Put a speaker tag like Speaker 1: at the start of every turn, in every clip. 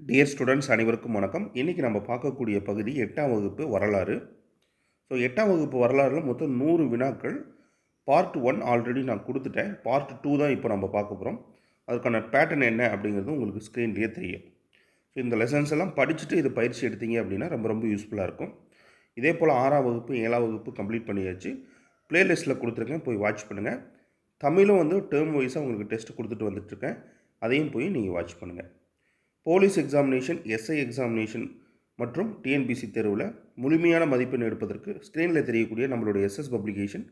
Speaker 1: Dear students அனைவருக்கும் வணக்கம். இன்றைக்கி நம்ம பார்க்கக்கூடிய பகுதி எட்டாம் வகுப்பு வரலாறு. ஸோ எட்டாம் வகுப்பு வரலாறுல மொத்தம் நூறு வினாக்கள். பார்ட் ஒன் ஆல்ரெடி நான் கொடுத்துட்டேன். பார்ட் டூ தான் இப்போ நம்ம பார்க்க போகிறோம் அதுக்கான பேட்டர்ன் என்ன அப்படிங்கிறது உங்களுக்கு ஸ்க்ரீன்லேயே தெரியும். ஸோ இந்த லெசன்ஸ் எல்லாம் படிச்சுட்டு இது பயிற்சி எடுத்தீங்க அப்படின்னா ரொம்ப ரொம்ப யூஸ்ஃபுல்லாக இருக்கும். இதே போல் ஆறாம் வகுப்பு ஏழாம் வகுப்பு கம்ப்ளீட் பண்ணியாச்சு. ப்ளேலிஸ்ட்டில் கொடுத்துருக்கேன். போய் வாட்ச் பண்ணுங்கள் தமிழும் வந்து டேர்ம் வைஸாக உங்களுக்கு டெஸ்ட் கொடுத்துட்டு வந்துட்டுருக்கேன் அதையும் போய் நீங்கள் வாட்ச் பண்ணுங்கள் போலீஸ் எக்ஸாமினேஷன் எஸ்ஐ எக்ஸாமினேஷன் மற்றும் டிஎன்பிசி தேர்வில் முழுமையான மதிப்பெண் எடுப்பதற்கு ஸ்க்ரீனில் தெரியக்கூடிய நம்மளுடைய SS publication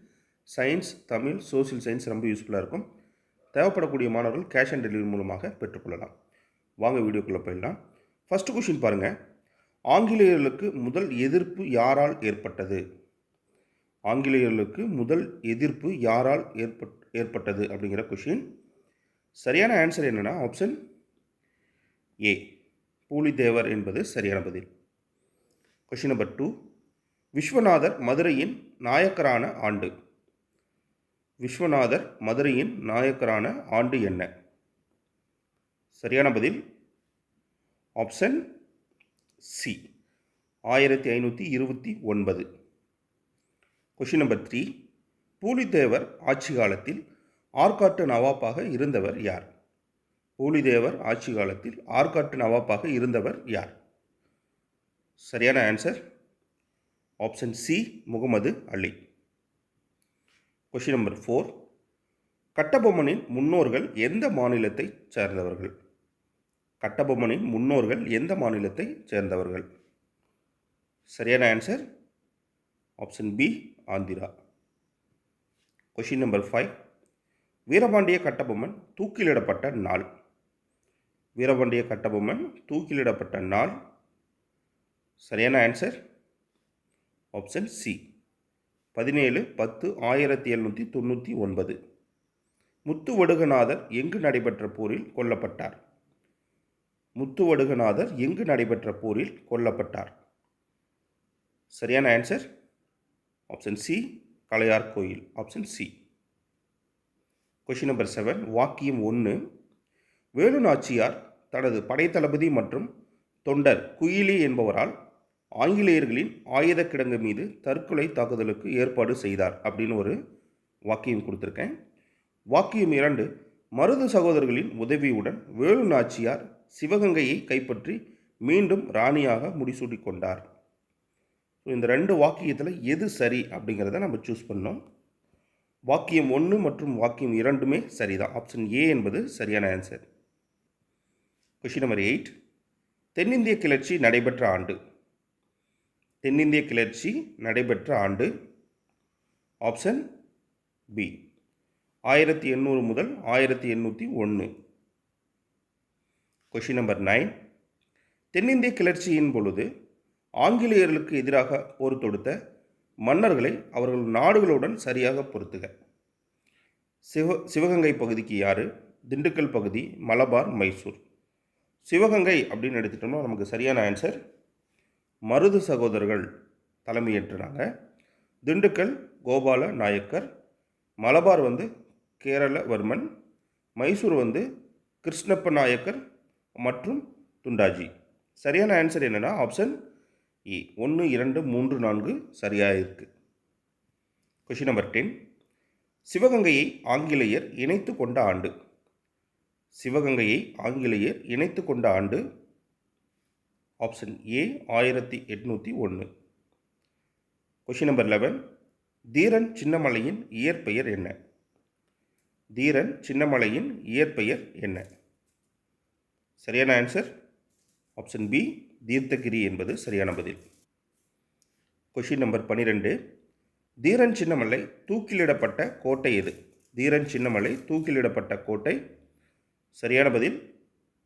Speaker 1: science Tamil social science ரொம்ப யூஸ்ஃபுல்லாக இருக்கும். தேவைப்படக்கூடிய மாணவர்கள் கேஷ் ஆன் டெலிவரி மூலமாக பெற்றுக்கொள்ளலாம். வாங்க வீடியோக்குள்ளே போயிடலாம். ஃபஸ்ட்டு கொஷின் பாருங்கள் ஆங்கிலேயர்களுக்கு முதல் எதிர்ப்பு யாரால் ஏற்பட்டது? ஆங்கிலேயர்களுக்கு முதல் எதிர்ப்பு யாரால் ஏற்பட் ஏற்பட்டது அப்படிங்கிற கொஷின் சரியான ஆன்சர் என்னென்னா ஆப்ஷன் ஏ பூலிதேவர் என்பது சரியான பதில். கொஷின் நம்பர் டூ விஸ்வநாதர் மதுரையின் நாயக்கரான ஆண்டு. விஸ்வநாதர் மதுரையின் நாயக்கரான ஆண்டு என்ன? சரியான பதில். ஆப்ஷன் சி ஆயிரத்தி ஐநூற்றி இருபத்தி ஒன்பது. கொஷின் நம்பர் த்ரீ பூலித்தேவர் ஆட்சி காலத்தில் ஆற்காட்டு நவாப்பாக இருந்தவர் யார்? பூலிதேவர் ஆட்சி காலத்தில் ஆற்காட்டு நவாப்பாக இருந்தவர் யார்? சரியான answer option C Mohammed Ali. Question number four கட்டபொம்மனின் முன்னோர்கள் எந்த மாநிலத்தை சேர்ந்தவர்கள்? கட்டபொம்மனின் முன்னோர்கள் எந்த மாநிலத்தை சேர்ந்தவர்கள்? சரியான answer option B Andhra. Question number five Veerapandiya Kattabomman தூக்கிலிடப்பட்ட நாள். வீரபாண்டிய கட்டபொம்மன் தூக்கிலிடப்பட்ட நாள். சரியான ஆன்சர் ஆப்ஷன் சி பதினேழு பத்து ஆயிரத்தி எழுநூற்றி தொண்ணூற்றி ஒன்பது. முத்துவடுகநாதர் எங்கு நடைபெற்ற போரில் கொல்லப்பட்டார்? முத்துவடுகநாதர் எங்கு நடைபெற்ற போரில் கொல்லப்பட்டார்? சரியான answer option C Kalaiyar Kovil. Option C question number seven வாக்கியம் ஒன்று வேலு நாச்சியார் தனது படைத்தளபதி மற்றும் தொண்டர் குயிலி என்பவரால் ஆங்கிலேயர்களின் ஆயுத கிடங்கு மீது தற்கொலை தாக்குதலுக்கு ஏற்பாடு செய்தார் அப்படின்னு ஒரு வாக்கியம் கொடுத்துருக்கேன். வாக்கியம் இரண்டு மருது சகோதரர்களின் உதவியுடன் வேலு நாச்சியார் சிவகங்கையை கைப்பற்றி மீண்டும் ராணியாக முடிசூட்டி கொண்டார். ஸோ இந்த ரெண்டு வாக்கியத்தில் எது சரி அப்படிங்கிறத நம்ம சூஸ் பண்ணோம். வாக்கியம் ஒன்று மற்றும் வாக்கியம் இரண்டுமே சரிதான். ஆப்ஷன் ஏ என்பது சரியான ஆன்சர் கொஷின் நம்பர் எயிட் தென்னிந்திய கிளர்ச்சி நடைபெற்ற ஆண்டு. தென்னிந்திய கிளர்ச்சி நடைபெற்ற ஆண்டு. ஆப்ஷன் பி ஆயிரத்தி எண்ணூறு முதல் ஆயிரத்தி எண்ணூற்றி ஒன்று கொஷின் நம்பர் நைன் தென்னிந்திய கிளர்ச்சியின் பொழுது ஆங்கிலேயர்களுக்கு எதிராக போர் தொடுத்த மன்னர்களை அவர்கள் நாடுகளுடன் சரியாக பொருத்துக. சிவ சிவகங்கை பகுதிக்கு யார்? திண்டுக்கல் பகுதி மலபார் மைசூர். சிவகங்கை அப்படின்னு எடுத்துட்டோம்னா நமக்கு சரியான ஆன்சர் மருது சகோதரர்கள் தலைமையேற்றுனாங்க. திண்டுக்கல் கோபால நாயக்கர் மலபார் வந்து கேரளவர்மன் மைசூர் வந்து கிருஷ்ணப்ப நாயக்கர் மற்றும் துண்டாஜி. சரியான ஆன்சர் என்னென்னா ஆப்ஷன் இ ஒன்று இரண்டு மூன்று நான்கு சரியாக இருக்குது கொஷின் நம்பர் டென் சிவகங்கையை ஆங்கிலேயர் இணைத்து கொண்ட ஆண்டு. சிவகங்கையை ஆங்கிலேயர் இணைத்து கொண்ட ஆண்டு ஆப்ஷன் ஏ ஆயிரத்தி எட்நூற்றி ஒன்று கொஷின் நம்பர் லெவன் தீரன் சின்னமலையின் இயற்பெயர் என்ன? தீரன் சின்னமலையின் இயற்பெயர் என்ன? சரியான ஆன்சர் ஆப்ஷன் பி தீர்த்தகிரி என்பது சரியான பதில். கொஷின் நம்பர் பன்னிரெண்டு தீரன் சின்னமலை தூக்கிலிடப்பட்ட கோட்டை எது? தீரன் சின்னமலை தூக்கிலிடப்பட்ட கோட்டை சரியான பதில்.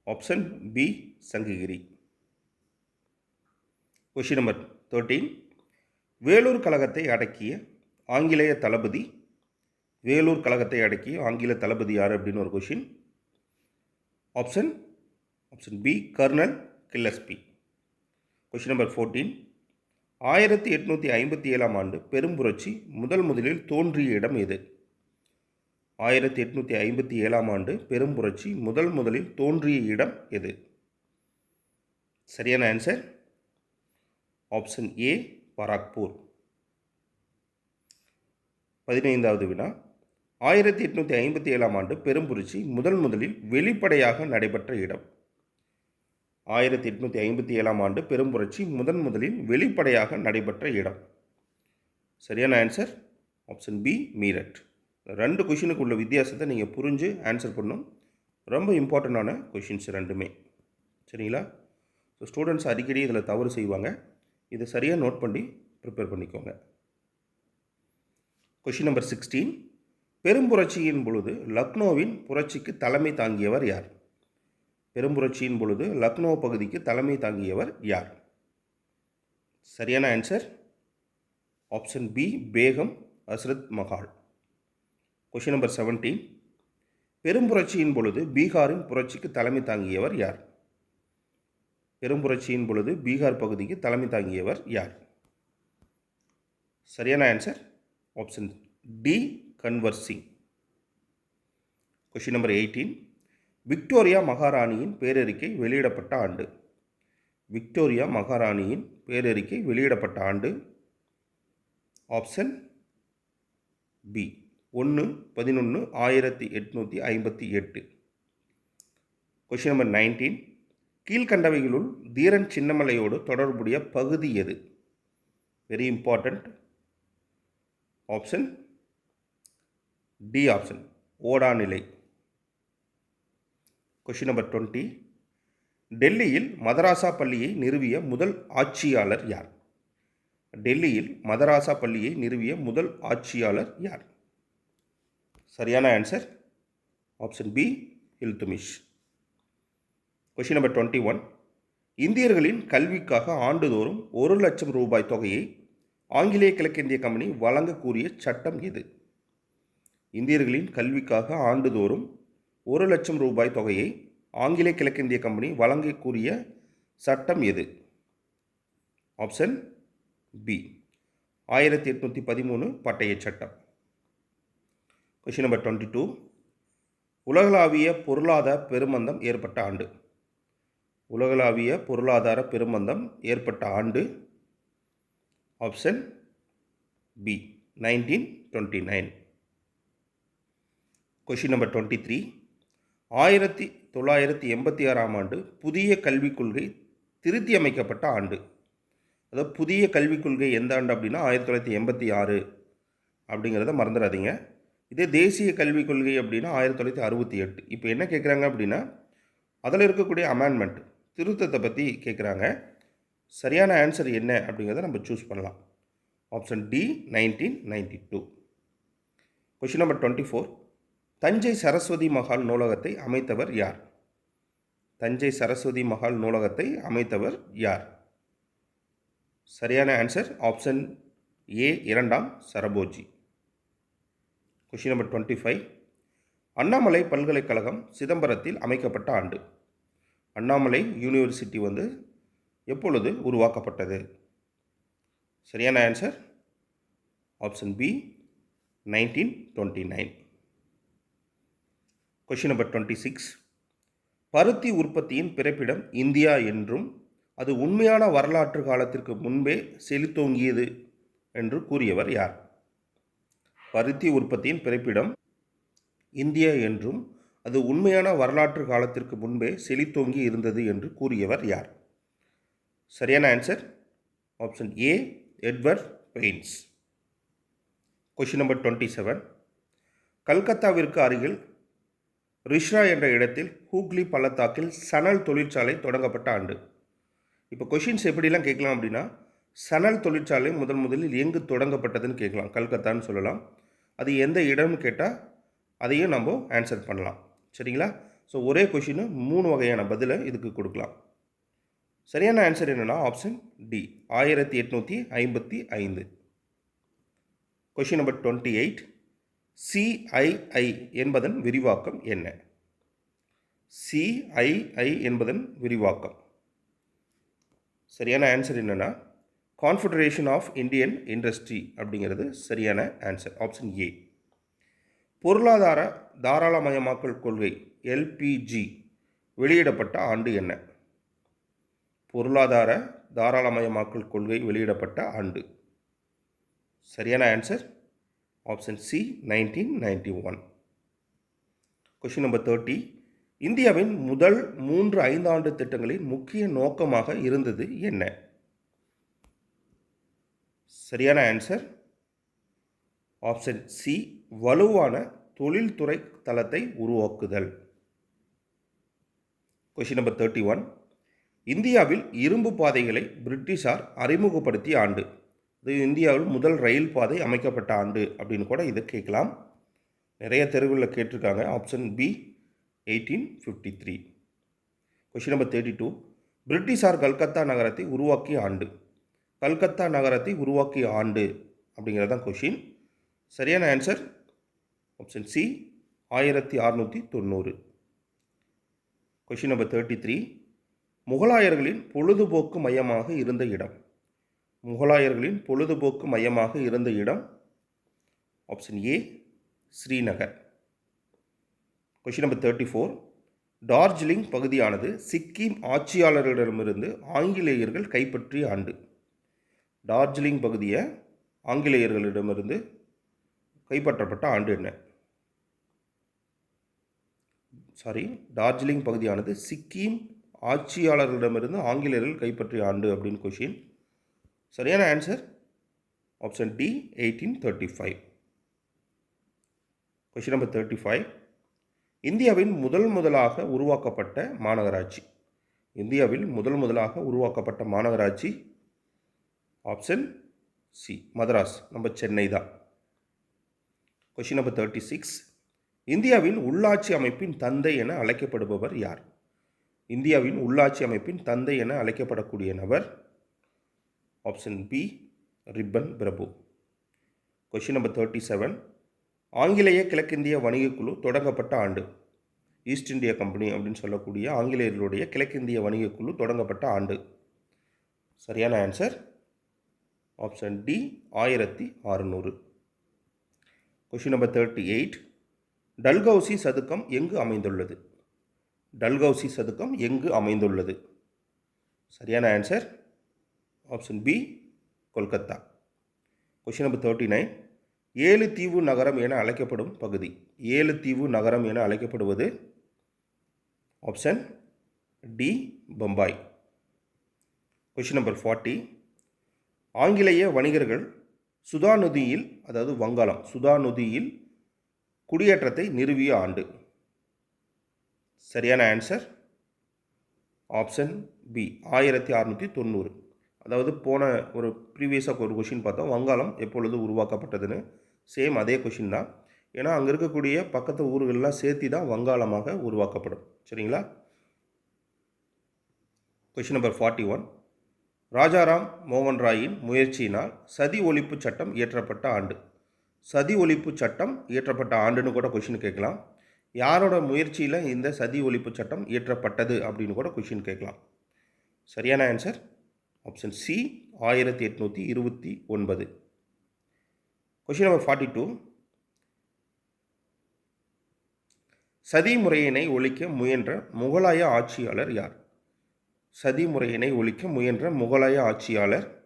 Speaker 1: Option B Sankagiri. Question number thirteen Vellore கழகத்தை அடக்கிய ஆங்கிலேய தளபதி. வேலூர் கழகத்தை அடக்கிய ஆங்கில தளபதி யார் அப்படின்னு ஒரு question option option B colonel Gillespie. Question number fourteen ஆயிரத்தி எட்நூற்றி ஐம்பத்தி ஏழாம் ஆண்டு பெரும்புரட்சி முதல் முதலில் தோன்றிய இடம் எது? ஆயிரத்தி எட்நூற்றி ஐம்பத்தி ஏழாம் ஆண்டு பெரும்புரட்சி முதல் முதலில் தோன்றிய இடம் எது? சரியான ஆன்சர் ஆப்ஷன் ஏ பராக்பூர். பதினைந்தாவது வினா. ஆயிரத்தி எட்நூற்றி ஐம்பத்தி ஏழாம் ஆண்டு பெரும்புரட்சி முதல் முதலில் வெளிப்படையாக நடைபெற்ற இடம். ஆயிரத்தி எட்நூற்றி ஐம்பத்தி ஏழாம் ஆண்டு பெரும்புரட்சி முதன் முதலில் வெளிப்படையாக நடைபெற்ற இடம். சரியான ஆன்சர் ஆப்ஷன் பி மீரட். ரெண்டு கொஷினுக்கு உள்ள வித்தியாசத்தை நீங்கள் புரிஞ்சு ஆன்சர் பண்ணணும். ரொம்ப இம்பார்ட்டண்ட்டான கொஷின்ஸ் ரெண்டுமே. சரிங்களா? ஸோ ஸ்டூடெண்ட்ஸ் அடிக்கடி இதில் தவறு செய்வாங்க. இதை சரியாக நோட் பண்ணி ப்ரிப்பேர் பண்ணிக்கோங்க. கொஷின் நம்பர் சிக்ஸ்டீன் பெரும்புரட்சியின் பொழுது லக்னோவின் புரட்சிக்கு தலைமை தாங்கியவர் யார்? பெரும்புரட்சியின் பொழுது லக்னோ பகுதிக்கு தலைமை தாங்கியவர் யார்? சரியான answer option B Begum Hazrat Mahal question number seventeen பெரும்புரட்சியின் பொழுது பீகாரின் புரட்சிக்கு தலைமை தாங்கியவர் யார்? பெரும்புரட்சியின் பொழுது பீகார் பகுதிக்கு தலைமை தாங்கியவர் யார்? சரியான answer option D Kunwar Singh question number eighteen Victoria மகாராணியின் பேரறிக்கை வெளியிடப்பட்ட ஆண்டு. விக்டோரியா மகாராணியின் பேரறிக்கை வெளியிடப்பட்ட ஆண்டு. ஆப்ஷன் பி ஒன்று பதினொன்று ஆயிரத்தி எட்நூற்றி ஐம்பத்தி எட்டு. கொஷின் நம்பர் நைன்டீன் கீழ்கண்டவைகளுள் தீரன் சின்னமலையோடு தொடர்புடைய பகுதி எது? Very important option D option Odanilai. Question number twenty டெல்லியில் மதராசா பள்ளியை நிறுவிய முதல் ஆட்சியாளர் யார்? டெல்லியில் மதராசா பள்ளியை நிறுவிய முதல் ஆட்சியாளர் யார்? சரியான answer option B Iltutmish question number twenty one இந்தியர்களின் கல்விக்காக ஆண்டுதோறும் ஒரு லட்சம் ரூபாய் தொகையை ஆங்கிலேய கிழக்கிந்திய கம்பெனி வழங்கக்கூடிய சட்டம் எது இந்தியர்களின் கல்விக்காக ஆண்டுதோறும் ஒரு லட்சம் ரூபாய் தொகையை ஆங்கிலேய கிழக்கிந்திய கம்பெனி வழங்கக்கூடிய சட்டம் எது ஆப்ஷன் பி ஆயிரத்தி எட்நூற்றி பதிமூணு பட்டய சட்டம். கொஷின் நம்பர் டுவெண்ட்டி டூ உலகளாவிய பொருளாதார பெருமந்தம் ஏற்பட்ட ஆண்டு. உலகளாவிய பொருளாதார பெருமந்தம் ஏற்பட்ட ஆண்டு. Option B nineteen twenty nine question number twenty three ஆயிரத்தி தொள்ளாயிரத்தி எண்பத்தி ஆறாம் ஆண்டு புதிய கல்விக் கொள்கை திருத்தி அமைக்கப்பட்ட ஆண்டு. அதாவது புதிய கல்விக் கொள்கை எந்த ஆண்டு அப்படின்னா ஆயிரத்தி தொள்ளாயிரத்தி எண்பத்தி ஆறு அப்படிங்கிறத மறந்துடாதீங்க. இதே தேசிய கல்விக் கொள்கை அப்படின்னா ஆயிரத்தி தொள்ளாயிரத்தி அறுபத்தி எட்டு. இப்போ என்ன கேட்குறாங்க அப்படின்னா அதில் இருக்கக்கூடிய அமெண்ட்மெண்ட் திருத்தத்தை பற்றி கேட்குறாங்க சரியான ஆன்சர் என்ன அப்படிங்கிறத நம்ம சூஸ் பண்ணலாம். Option D nineteen ninety two question number twenty four Thanjai Saraswathi Mahal நூலகத்தை அமைத்தவர் யார்? தஞ்சை சரஸ்வதி மகால் நூலகத்தை அமைத்தவர் யார்? சரியான ஆன்சர் ஆப்ஷன் ஏ இரண்டாம் Serfoji. Question number twenty five Annamalai பல்கலைக்கழகம் சிதம்பரத்தில் அமைக்கப்பட்ட ஆண்டு. அண்ணாமலை யூனிவர்சிட்டி வந்து எப்பொழுது உருவாக்கப்பட்டது? சரியான answer option B nineteen twenty nine question number twenty six பருத்தி உற்பத்தியின் பிறப்பிடம் இந்தியா என்றும் அது உண்மையான வரலாற்று காலத்திற்கு முன்பே செழித்தோங்கியது என்று கூறியவர் யார்? பருத்தி உற்பத்தியின் பிறப்பிடம் இந்தியா என்றும் அது உண்மையான வரலாற்று காலத்திற்கு முன்பே செழித்தோங்கி இருந்தது என்று கூறியவர் யார்? சரியான answer option A Edward Baines question number twenty seven கல்கத்தாவிற்கு அருகில் ரிஷ்ரா என்ற இடத்தில் ஹூக்லி பள்ளத்தாக்கில் சணல் தொழிற்சாலை தொடங்கப்பட்ட ஆண்டு. இப்போ கொஷின்ஸ் எப்படிலாம் கேட்கலாம் அப்படின்னா சணல் தொழிற்சாலை முதன் முதலில் எங்கு தொடங்கப்பட்டதுன்னு கேட்கலாம். கல்கத்தான்னு சொல்லலாம். அது எந்த இடம்னு கேட்டால் அதையும் நம்ம ஆன்சர் பண்ணலாம். சரிங்களா? ஸோ ஒரே கொஷினு மூணு வகையான பதிலை இதுக்கு கொடுக்கலாம். சரியான ஆன்சர் என்னென்னா ஆப்ஷன் டி ஆயிரத்தி எட்நூற்றி ஐம்பத்தி ஐந்து. Question number twenty eight CII என்பதன் விரிவாக்கம் என்ன? சிஐஐ என்பதன் விரிவாக்கம். சரியான ஆன்சர் என்னென்னா கான்ஃபெடரேஷன் ஆஃப் இந்தியன் இண்டஸ்ட்ரி அப்படிங்கிறது சரியான ஆன்சர் ஆப்ஷன் ஏ பொருளாதார தாராளமயமாக்கல் கொள்கை எல்பிஜி வெளியிடப்பட்ட ஆண்டு என்ன? பொருளாதார தாராளமயமாக்கல் கொள்கை வெளியிடப்பட்ட ஆண்டு. சரியான answer option C nineteen ninety one question number thirty இந்தியாவின் முதல் மூன்று ஐந்தாண்டு திட்டங்களின் முக்கிய நோக்கமாக இருந்தது என்ன? சரியான ஆன்சர் ஆப்ஷன் சி வலுவான தொழில்துறை தளத்தை உருவாக்குதல். கொஷின் நம்பர் தேர்ட்டி ஒன் இந்தியாவில் இரும்பு பாதைகளை பிரிட்டிஷார் அறிமுகப்படுத்திய ஆண்டு. இது இந்தியாவில் முதல் ரயில் பாதை அமைக்கப்பட்ட ஆண்டு அப்படின்னு கூட இதை கேட்கலாம். நிறைய தெருவில் கேட்டிருக்காங்க. Option B eighteen fifty three question number thirty two பிரிட்டிஷார் கல்கத்தா நகரத்தை உருவாக்கிய ஆண்டு. கல்கத்தா நகரத்தை உருவாக்கிய ஆண்டு அப்படிங்கிறது தான் கொஷின் சரியான ஆன்சர் ஆப்ஷன் சி ஆயிரத்தி அறநூற்றி தொண்ணூறு. கொஷின் நம்பர் தேர்ட்டி த்ரீ முகலாயர்களின் பொழுதுபோக்கு மையமாக இருந்த இடம். முகலாயர்களின் பொழுதுபோக்கு மையமாக இருந்த இடம் option A Srinagar. Question number thirty four Darjeeling பகுதியானது சிக்கிம் ஆட்சியாளர்களிடமிருந்து ஆங்கிலேயர்கள் கைப்பற்றிய ஆண்டு. டார்ஜிலிங் பகுதியை ஆங்கிலேயர்களிடமிருந்து கைப்பற்றப்பட்ட ஆண்டு என்ன? சாரி டார்ஜிலிங் பகுதியானது சிக்கிம் ஆட்சியாளர்களிடமிருந்து ஆங்கிலேயர்கள் கைப்பற்றிய ஆண்டு அப்படின்னு கொஷின் சரியான answer option D eighteen thirty five question number thirty five இந்தியாவின் முதல் முதலாக உருவாக்கப்பட்ட மாநகராட்சி. இந்தியாவில் முதல் முதலாக உருவாக்கப்பட்ட மாநகராட்சி ஆப்ஷன் சி மதராஸ் நம்ம சென்னை தான். கொஷின் நம்பர் தேர்ட்டி சிக்ஸ் இந்தியாவின் உள்ளாட்சி அமைப்பின் தந்தை என அழைக்கப்படுபவர் யார்? இந்தியாவின் உள்ளாட்சி அமைப்பின் தந்தை என அழைக்கப்படக்கூடிய நபர் ஆப்ஷன் பி ரிப்பன் பிரபு கொஷின் நம்பர் தேர்ட்டி செவன் ஆங்கிலேய கிழக்கிந்திய வணிக குழு தொடங்கப்பட்ட ஆண்டு. ஈஸ்ட் இந்தியா கம்பெனி அப்படின்னு சொல்லக்கூடிய ஆங்கிலேயர்களுடைய கிழக்கிந்திய வணிகக்குழு தொடங்கப்பட்ட ஆண்டு. சரியான ஆன்சர் ஆப்ஷன் டி ஆயிரத்தி அறுநூறு. Question number thirty eight Dalhousie சதுக்கம் எங்கு அமைந்துள்ளது? டல்கௌசி சதுக்கம் எங்கு அமைந்துள்ளது? சரியான answer option B Kolkata. Question number thirty nine ஏழு தீவு நகரம் என அழைக்கப்படும் பகுதி. ஏழு தீவு நகரம் என அழைக்கப்படுவது option D Bombay. Question number forty ஆங்கிலேய வணிகர்கள் சுதாநதியில் அதாவது வங்காளம் சுதாநதியில் குடியேற்றத்தை நிறுவிய ஆண்டு. சரியான ஆன்சர் ஆப்ஷன் பி ஆயிரத்தி அறநூற்றி தொண்ணூறு. அதாவது போன ஒரு ப்ரீவியஸாக ஒரு கொஷின் பார்த்தோம். வங்காளம் எப்பொழுது உருவாக்கப்பட்டதுன்னு? சேம் அதே கொஷின் தான். ஏன்னா அங்கே இருக்கக்கூடிய பக்கத்து ஊர்கள்லாம் சேர்த்து தான் வங்காளமாக உருவாக்கப்படும். சரிங்களா? Question number forty one Rajaram மோகன் ராயின் முயற்சியினால் சதி ஒழிப்பு சட்டம் இயற்றப்பட்ட ஆண்டு. சதி ஒழிப்பு சட்டம் இயற்றப்பட்ட ஆண்டுன்னு கூட கொஷின் கேட்கலாம். யாரோட முயற்சியில் இந்த சதி ஒழிப்பு சட்டம் இயற்றப்பட்டது அப்படின்னு கூட கொஷின் கேட்கலாம். சரியான ஆன்சர் ஆப்ஷன் சி ஆயிரத்தி எட்நூற்றி இருபத்தி ஒன்பது. கொஷின் நம்பர் ஃபார்ட்டி டூ சதி முறையினை ஒழிக்க முயன்ற முகலாய ஆட்சியாளர் யார்? சதி முறையினை ஒழிக்க முயன்ற முகலாய ஆட்சியாளர்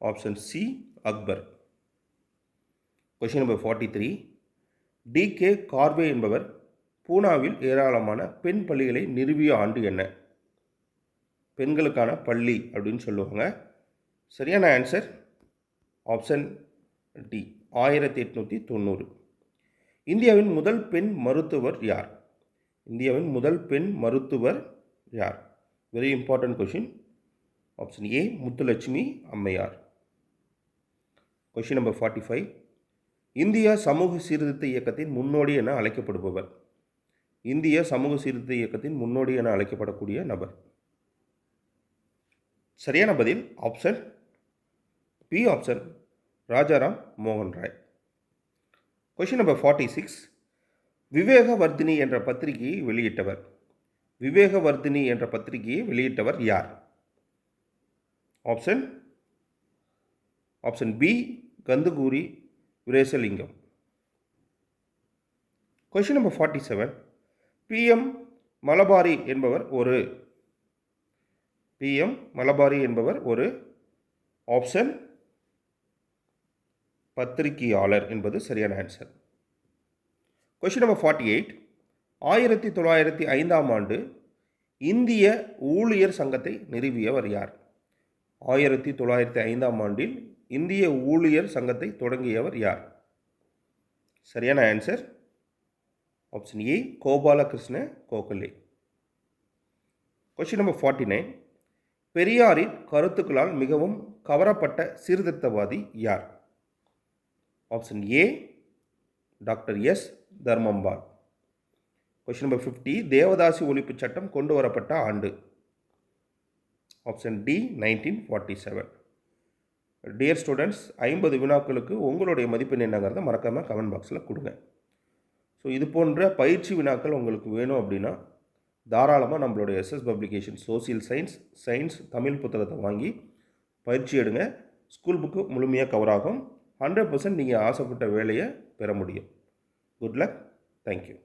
Speaker 1: option C Akbar. Question number forty three D K Karve என்பவர் பூனாவில் ஏராளமான பெண் பள்ளிகளை நிறுவிய ஆண்டு என்ன? பெண்களுக்கான பள்ளி அப்படின்னு சொல்லுவாங்க. சரியான ஆன்சர் ஆப்ஷன் டி ஆயிரத்தி எட்நூற்றி தொண்ணூறு. இந்தியாவின் முதல் பெண் மருத்துவர் யார்? இந்தியாவின் முதல் பெண் மருத்துவர் யார்? Very important question option A Muthulakshmi Ammaiyar question number forty five India சமூக சீர்திருத்த இயக்கத்தின் முன்னோடி என அழைக்கப்படுபவர். இந்திய சமூக சீர்திருத்த இயக்கத்தின் முன்னோடி என அழைக்கப்படக்கூடிய நபர். சரியான பதில் ஆப்ஷன் பி ஆப்ஷன் ராஜாராம் மோகன் Roy. Question number forty six Vivekavardhini என்ற பத்திரிகையை வெளியிட்டவர். விவேகவர்தினி என்ற பத்திரிகையை வெளியிட்டவர் யார்? Option option B Kandukuri Veeresalingam. Question number forty seven B M Malabari என்பவர் ஒரு. பிஎம் மலபாரி என்பவர் ஒரு. ஆப்ஷன் பத்திரிகையாளர் என்பது சரியான answer question number forty eight ஆயிரத்தி தொள்ளாயிரத்தி ஐந்தாம் ஆண்டு இந்திய ஊழியர் சங்கத்தை நிறுவியவர் யார்? ஆயிரத்தி தொள்ளாயிரத்தி ஐந்தாம் ஆண்டில் இந்திய ஊழியர் சங்கத்தை தொடங்கியவர் யார்? சரியான answer option A Gopalakrishna Gokhale. Question number forty nine பெரியாரின் கருத்துக்களால் மிகவும் கவரப்பட்ட சீர்திருத்தவாதி யார்? Option A doctor S Dharmambal question number fifty devadasi ஒழிப்பு சட்டம் கொண்டு வரப்பட்ட ஆண்டு. Option D nineteen forty seven dear students ஐம்பது வினாக்களுக்கு உங்களுடைய மதிப்பெண் என்னங்கிறத மறக்காமல் கமெண்ட் பாக்ஸில் கொடுங்க. ஸோ இது போன்ற பயிற்சி வினாக்கள் உங்களுக்கு வேணும் அப்படின்னா தாராளமாக நம்மளுடைய S S publication social science science Tamil புத்தகத்தை வாங்கி பயிற்சி எடுங்க. ஸ்கூல் புக்கு முழுமையாக கவர் ஆகும். ஹண்ட்ரட் பர்சன்ட் நீங்கள் ஆசைப்பட்ட வேலையை பெற முடியும். Good luck thank you